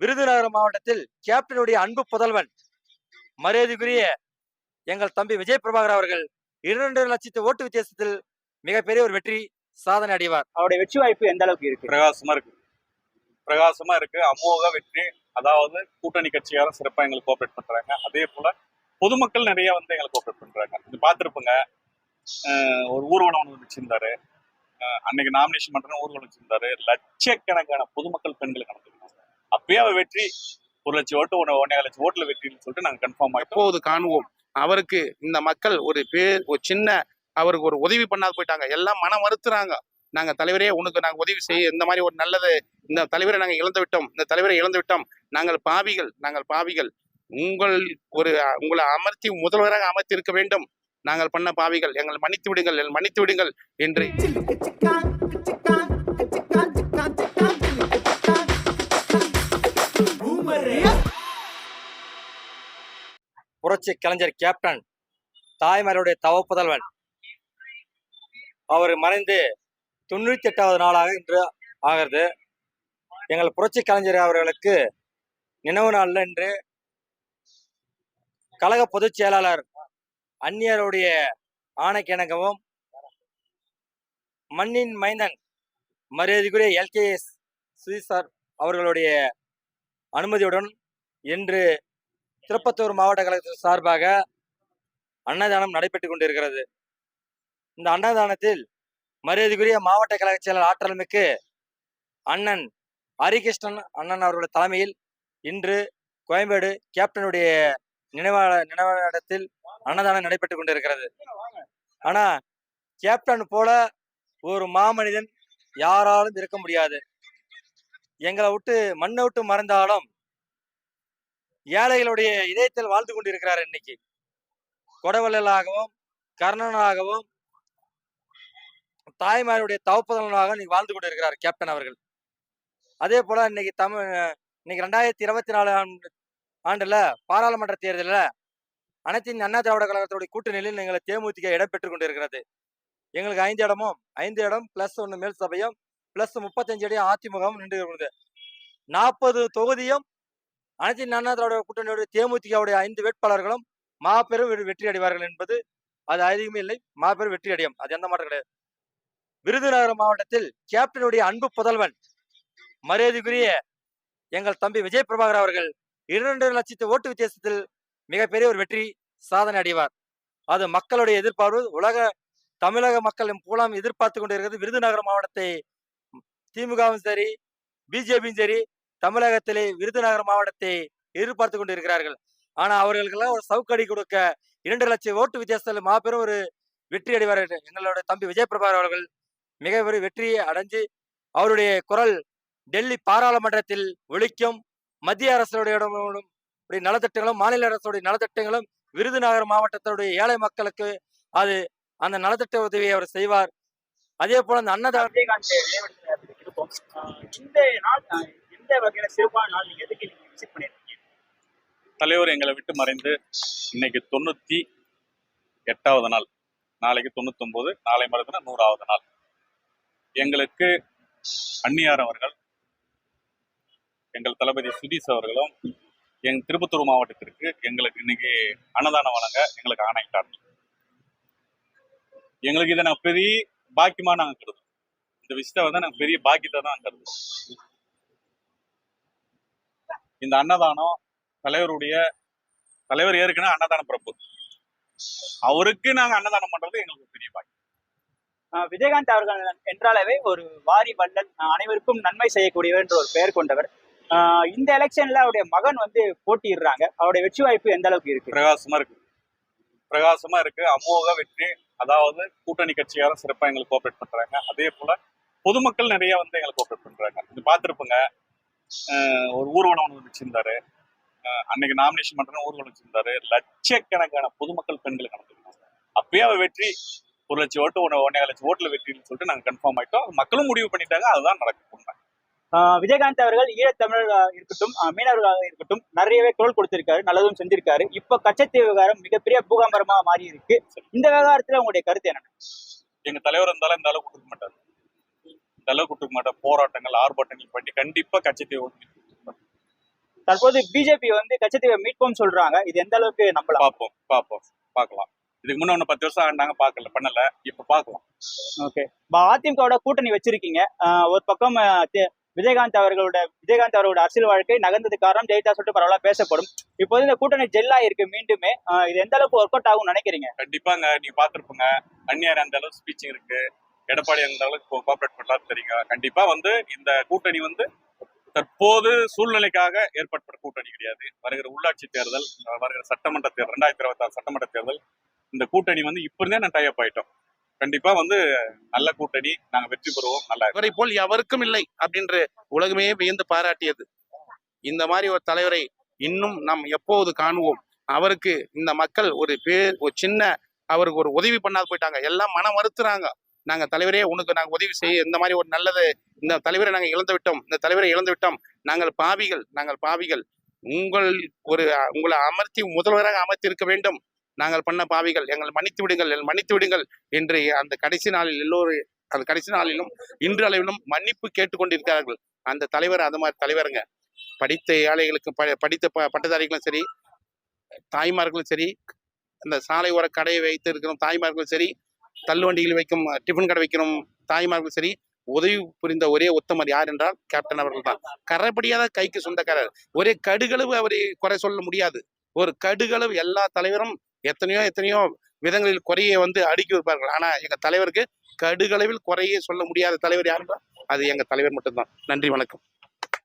விருதுநகர் மாவட்டத்தில் கேப்டனுடைய அன்பு புதல்வன் மரியாதைக்குரிய எங்கள் தம்பி விஜய் பிரபாகர் அவர்கள் இரண்டு லட்சத்து ஓட்டு வித்தியாசத்தில் மிகப்பெரிய ஒரு வெற்றி சாதனை அடைவார். அவருடைய வெற்றி வாய்ப்பு எந்த அளவுக்கு இருக்கு? பிரகாசமா இருக்கு. பிரகாசமா இருக்கு. அமோக வெற்றி. அதாவது கூட்டணி கட்சியாரும் சிறப்பா எங்களுக்கு கோஆபரேட் பண்றாங்க. அதே போல பொதுமக்கள் நிறைய வந்து எங்களுக்கு கோஆபரேட் பண்றாங்க. இது பார்த்துருப்போங்க. ஒரு ஊர்வலம் ஒன்று வச்சிருந்தாரு. அன்னைக்கு நாமினேஷன் பண்ற ஊர்வலம் வச்சிருந்தாரு. லட்சக்கணக்கான பொதுமக்கள் பெண்கள் கலந்துருக்காங்க அப்பயே அவர் வெற்றி. ஒரு லட்சம் ஓட்டு ஒன்று ஒன்றே லட்சம் ஓட்டுல வெற்றின்னு சொல்லிட்டு நாங்க கன்ஃபார்ம் ஆயிட்டோம். எப்போது காணுவோம். அவருக்கு இந்த மக்கள் ஒரு பேர் ஒரு சின்ன அவருக்கு ஒரு உதவி பண்ணாது போயிட்டாங்க. எல்லாம் மனம் மறுத்துறாங்க. நாங்க தலைவரே உனக்கு நாங்க உதவி செய்ய இந்த மாதிரி ஒரு நல்லது இந்த தலைவரை நாங்க இழந்து விட்டோம் இந்த தலைவரை இழந்து விட்டோம். நாங்கள் பாவிகள் நாங்கள் பாவிகள். உங்கள் ஒரு உங்களை அமர்த்தி முதல்வராக அமர்த்தி இருக்க வேண்டும். நாங்கள் பண்ண பாவிகள். எங்களை மன்னித்து விடுங்கள் எங்களை மன்னித்து விடுங்கள் என்று. புரட்சி கலைஞர் கேப்டன் தாய்மாருடைய தவ புதல்வன் அவர் மறைந்து தொண்ணூத்தி எட்டாவது நாளாக இன்று ஆகிறது. எங்கள் புரட்சி கலைஞர் அவர்களுக்கு நினைவு நாளில் இன்று கழக பொதுச் செயலாளர் அந்நியருடைய ஆணைக்கிணங்கவும் மண்ணின் மைந்தன் மரியாதைக்குரிய எல்கேஎஸ் சார் அவர்களுடைய அனுமதியுடன் இன்று திருப்பத்தூர் மாவட்ட கழகத்தின் சார்பாக அன்னதானம் நடைபெற்றுக் கொண்டிருக்கிறது. இந்த அன்னதானத்தில் மரியாதைக்குரிய மாவட்ட கழக செயலர் ஆற்றல் மிக்கு அண்ணன் ஹரிகிருஷ்ணன் அண்ணன் அவர்களுடைய தலைமையில் இன்று கோயம்பேடு கேப்டனுடைய நினைவாள நினைவாடத்தில் அன்னதானம் நடைபெற்றுக் கொண்டிருக்கிறது. ஆனா கேப்டன் போல ஒரு மாமனிதன் யாராலும் இருக்க முடியாது. எங்களை விட்டு மண்ணை விட்டு மறந்தாலும் ஏழைகளுடைய இதயத்தில் வாழ்ந்து கொண்டிருக்கிறார் இன்னைக்கு. கொடவள்ளலாகவும் கர்ணனாகவும் தாய்மாருடைய தவப்புதலனாக இன்னைக்கு வாழ்ந்து கொண்டிருக்கிறார் கேப்டன் அவர்கள். அதே போல இன்னைக்கு தமிழ் இன்னைக்கு ரெண்டாயிரத்தி இருபத்தி நாலு ஆண்டு ஆண்டுல பாராளுமன்ற தேர்தலில் அனைத்து அண்ணா திராவிட கழகத்துடைய கூட்டணியில் எங்களை தேமுதிக இடம் பெற்றுக் கொண்டிருக்கிறது. எங்களுக்கு ஐந்து இடமும் ஐந்து இடம் பிளஸ் ஒன்று மேல் சபையும் பிளஸ் முப்பத்தஞ்சு இடம் அதிமுகவும் நின்று இருக்கிறது நாற்பது தொகுதியும் அனைத்து அண்ணா திராவிட கூட்டணியுடைய தேமுதிகவுடைய ஐந்து வேட்பாளர்களும் மாபெரும் வெற்றி அடைவார்கள் என்பது அது அதிகமே இல்லை. மாபெரும் வெற்றி அடையும். அது எந்த மாற்றம் கிடையாது. விருதுநகர் மாவட்டத்தில் கேப்டனுடைய அன்பு புதல்வன் மரியாதைக்குரிய எங்கள் தம்பி விஜய் பிரபாகர் அவர்கள் இரண்டு லட்சத்து ஓட்டு வித்தியாசத்தில் மிகப்பெரிய ஒரு வெற்றி சாதனை அடைவார். அது மக்களுடைய எதிர்பார்ப்பு. உலக தமிழக மக்கள் பூலாம் எதிர்பார்த்து கொண்டிருக்கிறது விருதுநகர் மாவட்டத்தை திமுகவும் சரி பிஜேபியும் சரி தமிழகத்திலே விருதுநகர் மாவட்டத்தை எதிர்பார்த்து கொண்டிருக்கிறார்கள். ஆனா அவர்களுக்கெல்லாம் ஒரு சவுக்கடி கொடுக்க இரண்டு லட்சம் ஓட்டு வித்தியாசத்தில் மாபெரும் ஒரு வெற்றி அடைவார் என்று எங்களோட தம்பி விஜய் பிரபாகர் அவர்கள். மிக பெரிய வெற்றியை அடைஞ்சு அவருடைய குரல் டெல்லி பாராளுமன்றத்தில் ஒழிக்கும் மத்திய அரசுடைய நலத்திட்டங்களும் மாநில அரசுடைய நலத்திட்டங்களும் விருதுநகர் மாவட்டத்தினுடைய ஏழை மக்களுக்கு அது அந்த நலத்திட்ட உதவியை அவர் செய்வார். அதே போல அந்த அன்னதான இந்த எந்த வகையில சிறப்பான நாள் நீங்க எதுக்கு நீங்க விசிட் பண்ணிருக்கீங்க தலைவர் எங்களை விட்டு மறைந்து இன்னைக்கு தொண்ணூத்தி எட்டாவது நாள். நாளைக்கு தொண்ணூத்தொன்பது நாளை மறுதினம் நூறாவது நாள். எங்களுக்கு அந்நியார் அவர்கள் எங்கள் தளபதி சுதீஷ் அவர்களும் எங் திருப்பத்தூர் மாவட்டத்திற்கு எங்களுக்கு இன்னைக்கு அன்னதானம் வழங்க எங்களுக்கு ஆணையிட்டார் எங்களுக்கு இதை நாங்கள் பெரிய பாக்கியமா நாங்கள் கருதுவோம் இந்த விஷயத்தை வந்து நாங்கள் பெரிய பாக்கியத்தை தான் கருதுவோம் இந்த அன்னதானம் தலைவருடைய தலைவர் ஏற்கனவே அன்னதான பிரபு அவருக்கு நாங்க அன்னதானம் பண்றது எங்களுக்கு பெரிய ஆஹ் விஜயகாந்த் அவர்கள் என்றாலவே ஒரு வாரி ஆஹ் அனைவருக்கும் நன்மை செய்யக்கூடியவர் என்ற ஒரு பெயர் கொண்டவர். இந்த எலெக்ஷன்ல அவருடைய மகன் வந்து போட்டியிடுறாங்க. அவருடைய வெற்றி வாய்ப்பு எந்த அளவுக்கு இருக்கு? பிரகாசமா இருக்கு. பிரகாசமா இருக்கு. அமோக வெற்றி. அதாவது கூட்டணி கட்சியாரும் சிறப்பா எங்களுக்கு கோஆபரேட் பண்றாங்க. அதே போல பொதுமக்கள் நிறைய வந்து எங்களுக்கு கோஆபரேட் பண்றாங்க. இது பார்த்துருப்போங்க ஒரு ஊர்வலம் ஒன்று வச்சிருந்தாரு. அன்னைக்கு நாமினேஷன் பண்ற ஊர்வலம் வச்சிருந்தாரு. லட்சக்கணக்கான பொதுமக்கள் பெண்கள் கலந்துருக்காங்க அப்பயே அவர் வெற்றி ஒரு லட்சம் ஓட்டு ஒன்று ஒன்றே லட்சம் ஓட்டுல வெற்றின்னு சொல்லிட்டு நாங்க கன்ஃபார்ம் ஆயிட்டோம். மக்களும் முடிவு பண்ணிட்டாங்க. அதுதான் நடக்கும் உண்மை ஆஹ் விஜயகாந்த் அவர்கள் ஈழத்தமிழர்களாக இருக்கட்டும் மீனவர்களாக இருக்கட்டும் நிறையவே குரல் கொடுத்திருக்காரு நல்லதும் செஞ்சிருக்காரு. இப்ப கச்சத்தீவு விவகாரம் மிகப்பெரிய பூகம்பரமா மாறி இருக்கு இந்த விவகாரத்துல உங்களுடைய கருத்து என்ன எங்க தலைவர் இருந்தாலும் இந்த அளவுக்கு கொடுக்க மாட்டாரு. மாட்டார் போராட்டங்கள் ஆர்ப்பாட்டங்கள் பண்ணி கண்டிப்பா கட்சித்தை ஓட்டு தற்போது பிஜேபி வந்து கச்சத்தீவை மீட்போம் சொல்றாங்க. இது எந்த அளவுக்கு நம்பலாம்? பார்ப்போம் பார்ப்போம் பார்க்கலாம். இதுக்கு முன்ன ஒன்று பத்து வருஷம் ஆண்டாங்க பார்க்கல பண்ணல இப்போ பார்க்கலாம். ஓகே. அதிமுகவோட கூட்டணி வச்சிருக்கீங்க. ஒரு பக்கம் விஜயகாந்த் அவர்களோட விஜயகாந்த் அவர்களோட அரசியல் வாழ்க்கை நகர்ந்தது காரணம் ஜெயித்தா சொல்லிட்டு பரவாயில்ல பேசப்படும். இப்போது இந்த கூட்டணி ஜெல்லா இருக்கு மீண்டுமே. இது எந்த அளவுக்கு ஒர்க் அவுட் ஆகும் நினைக்கிறீங்க? கண்டிப்பாங்க நீங்க பார்த்துருப்பீங்க. அந்நியார் அந்த அளவுக்கு ஸ்பீச்சிங் இருக்கு. எடப்பாடி அந்த அளவுக்கு கோஆபரேட் பண்ணலாம் தெரியுங்க. கண்டிப்பா வந்து இந்த கூட்டணி வந்து தற்போது சூழ்நிலைக்காக ஏற்பட்ட கூட்டணி கிடையாது. வருகிற உள்ளாட்சி தேர்தல் வருகிற சட்டமன்ற தேர்தல் ரெண்டாயிரத்தி இருபத்தி ஆறு சட்டமன்ற தேர்தல் இந்த கூட்டணி வந்து இப்ப இருந்தே நான் டைப் ஆயிட்டோம். கண்டிப்பா வந்து நல்ல கூட்டணி நாங்க வெற்றி பெறுவோம் நல்லா இவரை போல் எவருக்கும் இல்லை அப்படின்ற உலகமே வியந்து பாராட்டியது. இந்த மாதிரி ஒரு தலைவரை இன்னும் நாம் எப்போது காணுவோம்? அவருக்கு இந்த மக்கள் ஒரு பேர் ஒரு சின்ன அவருக்கு ஒரு உதவி பண்ணாது போயிட்டாங்க. எல்லாம் மனம் மறுத்துறாங்க. நாங்கள் தலைவரே உனக்கு நாங்கள் உதவி செய்ய இந்த மாதிரி ஒரு நல்லது இந்த தலைவரை நாங்கள் இழந்து விட்டோம் இந்த தலைவரை இழந்து விட்டோம். நாங்கள் பாவிகள் நாங்கள் பாவிகள். உங்கள் ஒரு உங்களை அமர்த்தி முதல்வராக அமர்த்தி இருக்க வேண்டும். நாங்கள் பண்ண பாவிகள் எங்கள் மன்னித்து விடுங்கள் எங்கள் மன்னித்து விடுங்கள் என்று அந்த கடைசி நாளில் எல்லோரும் அந்த கடைசி நாளிலும் இன்று அளவிலும் மன்னிப்பு கேட்டுக்கொண்டிருக்கிறார்கள். அந்த தலைவர் அது மாதிரி தலைவருங்க. படித்த ஏழைகளுக்கு ப படித்த ப பட்டதாரிகளும் சரி தாய்மார்களும் சரி அந்த சாலை ஓர கடையை வைத்து இருக்கிற தாய்மார்களும் சரி தள்ளுவண்டியில் வைக்கும் டிஃபன் கடை வைக்கணும் தாய்மார்களும் சரி உதவி புரிந்த ஒரே உத்தமர் யார் என்றால் கேப்டன் அவர்கள் தான் கரைப்படியாத கைக்கு சொந்தக்காரர். ஒரே கடுகளவு அவரை குறை சொல்ல முடியாது. ஒரு கடுகளவு எல்லா தலைவரும் எத்தனையோ எத்தனையோ விதங்களில் குறையை வந்து அடுக்கி வைப்பார்கள். ஆனா எங்க தலைவருக்கு கடுகளவில் குறையே சொல்ல முடியாத தலைவர் யாருன்னா அது எங்க தலைவர் மட்டும்தான். நன்றி வணக்கம்.